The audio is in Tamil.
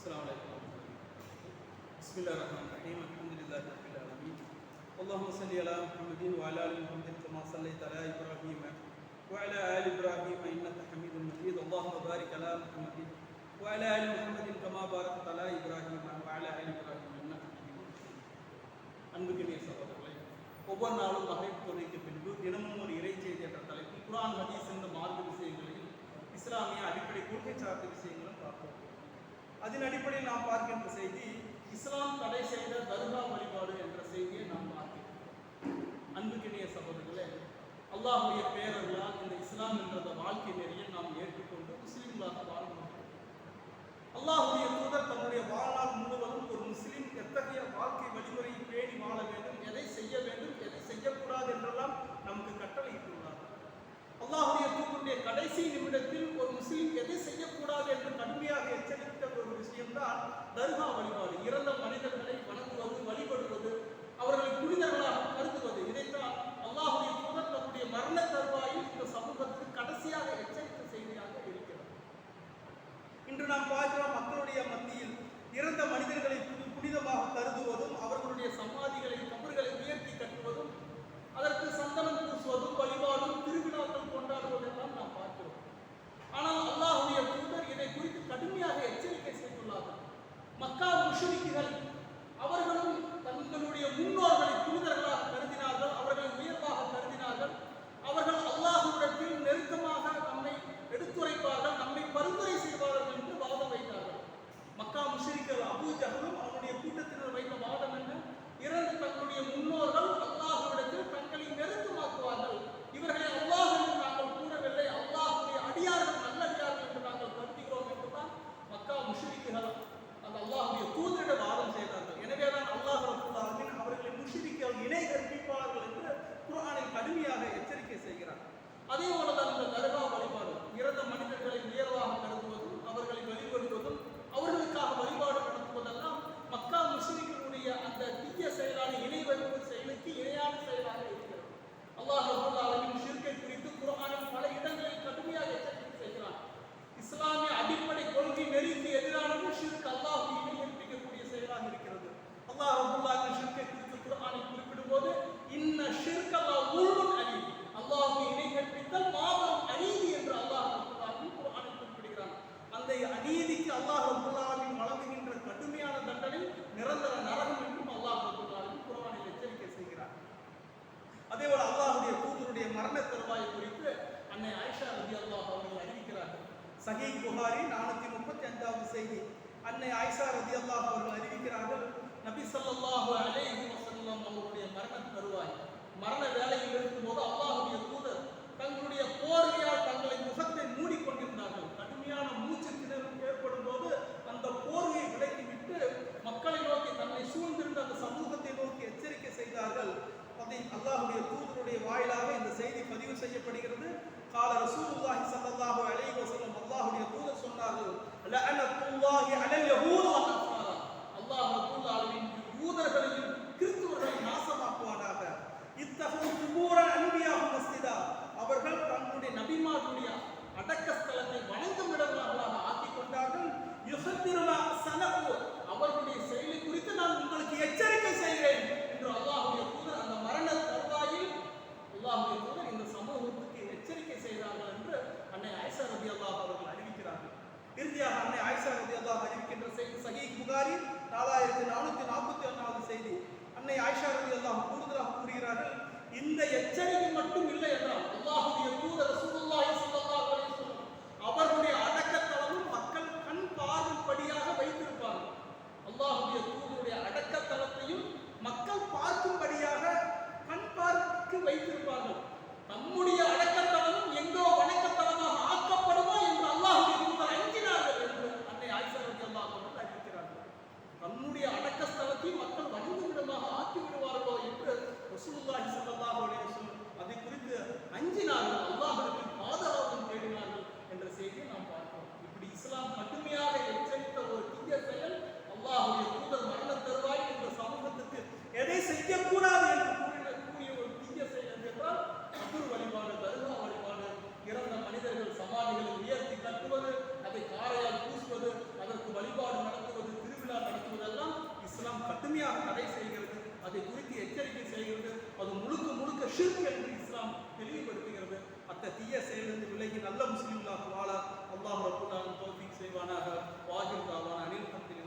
السلام عليكم بسم الله الرحمن الرحيم الحمد لله رب العالمين اللهم صل على محمد وعلى ال محمد كما صليت على ابراهيم وعلى ال ابراهيم انك حميد مجيد اللهم بارك على محمد وعلى ال محمد كما باركت على ابراهيم وعلى ال ابراهيم انك حميد مجيد அன்புக்கினிய சகோதரர்களே ஒவ்வொரு நாளும் மகளிர் துணைக்கு பின்பு தினமும் ஒரு இறை செய்தி என்ற தலைப்பில் குரான் ஹதீஸ் என்ற மார்க்க விஷயங்களையும் இஸ்லாமிய அடிப்படை கொள்கை சார்ந்த விஷயங்களும் பார்ப்போம் அதன் அடிப்படையில் நாம் பார்க்கின்ற செய்தி இஸ்லாம் தடை செய்த தர்கா வழிபாடு என்ற செய்தியை நாம் பார்க்கிறோம் அன்புக்கினிய சகோதரர்களே அல்லாஹுடைய பேரர்களால் இந்த இஸ்லாம் என்ற வாழ்க்கை நெறியை நாம் ஏற்றுக்கொண்டு முஸ்லீம்களாக வாழ முடியும். அல்லாஹுடைய தூதர் தன்னுடைய வாழ்நாள் முழுவதும் ஒரு முஸ்லீம் எத்தகைய வாழ்க்கை என்றால் தர்கா வழிபாடு இறந்த மனிதர்களை வணங்குவது வழிபடுவது அவர்களை புனிதர்களாக கருதுவது. இதைத்தான் அல்லாஹுடைய தூதர் தன்னுடைய மரண தருவாயில் இந்த சமூகத்துக்கு கடைசியாக எச்சரிக்கை செய்தியாக இருக்கிறது இன்று நாம் பார்க்கிறோம் மக்களுடைய மத்தியில் இறந்த மனிதர்களை புனிதமாக கருதுவதும் அவர்களுடைய சமாதிகளை நிரந்தர நரகம் என்றும் அல்லாஹ் ரபுல் ஆலமீன் எச்சரிக்கை செய்கிறார். அதே போல அல்லாஹுடைய தூதருடைய மரண தருவாயை குறித்து அன்னை ஆயிஷா ரதி அல்லாஹ் அவர்கள் அறிவிக்கிறார்கள். சஹீஹ் புகாரி நானூத்தி முப்பத்தி அஞ்சாவது செய்தி. அன்னை ஆயிஷா ரதி அல்லாஹ் அவர்கள் அறிவிக்கிறார்கள் நபி சல்லாஹு அலே வஸல்லம் அவருடைய மரண தருவாய். மரண வேலையில் இருக்கும்போது அல்லாஹுடைய செய்யப்படுகிறது. கால ரசூலுல்லாஹி ஸல்லல்லாஹு அலைஹி வஸல்லம் அல்லாஹ்வுடைய தூதர் சொன்னார்கள் அலல் யஹூத் வ நஸ்ராரா அல்லாஹ் ரப்பல் ஆலமீன் யூதர்களையும் கிறிஸ்துவர்களையும் நாசமாக்குவானாக இத்தகு குபூரன் அன்பியாகும் மஸ்ஜிதா அவர்கள் தங்களுடைய நபிமாருடைய அடக்க ஸ்தலத்தை வணங்கும் இடங்களாக ஆக்கிக் கொண்டார்கள் யுஹத்திருமா சனகு அவர்களுடைய செயலை குறித்து நான் உங்களுக்கு எச்சரிக்கை செய்கிறேன் என்று அல்லாஹ்வுடைய தூதர் அந்த மரண தருவாயில் அல்லாஹ்வுடைய தூதர் இந்த சமூகத்துக்கு எச்சரிக்கை செய்தார்கள் என்று அன்னை ஆயிஷா ரதி அல்லாஹ் அவர்கள் அறிவிக்கிறார்கள் இறுதியாக அன்னை ஆயிஷா ரதி அல்லாஹ் அறிவிக்கின்ற செய்தி சஹீஹ் புகாரி நாலாயிரத்தி நானூத்தி நாற்பத்தி ஒன்றாவது செய்தி அன்னை ஆயிஷா ரவி அல்லாஹ் கூடுதலாக கூறுகிறார்கள் இந்த எச்சரிக்கை மட்டும் இல்லை என்றால் அல்லாஹுடைய தூதர் ரசூலுல்லாஹி ஸல்லல்லாஹு அலைஹி வஸல்லம் அவர்களுடைய அடக்கத்தலமும் மக்கள் கண் பார்வைப்படியாக வைத்திருப்பார்கள் அல்லாஹ்வுடைய தூதருடைய அடக்கத்தலத்தையும் மக்கள் பார்க்கும்படியாக கண் பார்க்கு வைத்திருப்பார்கள் நம்முடைய அடக்கத்தலமும் எங்கோ வணக்கத்தலமாக ஆக்கப்படுமோ என்று அல்லாஹ்வுடைய தூதர் அஞ்சினார்கள் என்று அன்னை ஆயிஷா ரலியல்லாஹு அவர்கள் அறிவிக்கிறார்கள் தன்னுடைய அடக்க ஸ்தலத்தை மக்கள் வணங்கும் இடமாக ஆக்கி விடுவார்களோ என்று ரசூலுல்லாஹி ஸல்லல்லாஹு அலைஹி வஸல்லம் அதை குறித்து அஞ்சினார்கள் அல்லாஹ்விற்கு பாதுகாப்பு மற்ற தீய செயலிருந்து விலகி நல்ல முஸ்லீம்களாக வாழ அல்லாஹ் ரபுல்லாலும் தோஃபிக் செய்வானாக வாஹிர் தாவான அனில் அஹமதுல்லாஹி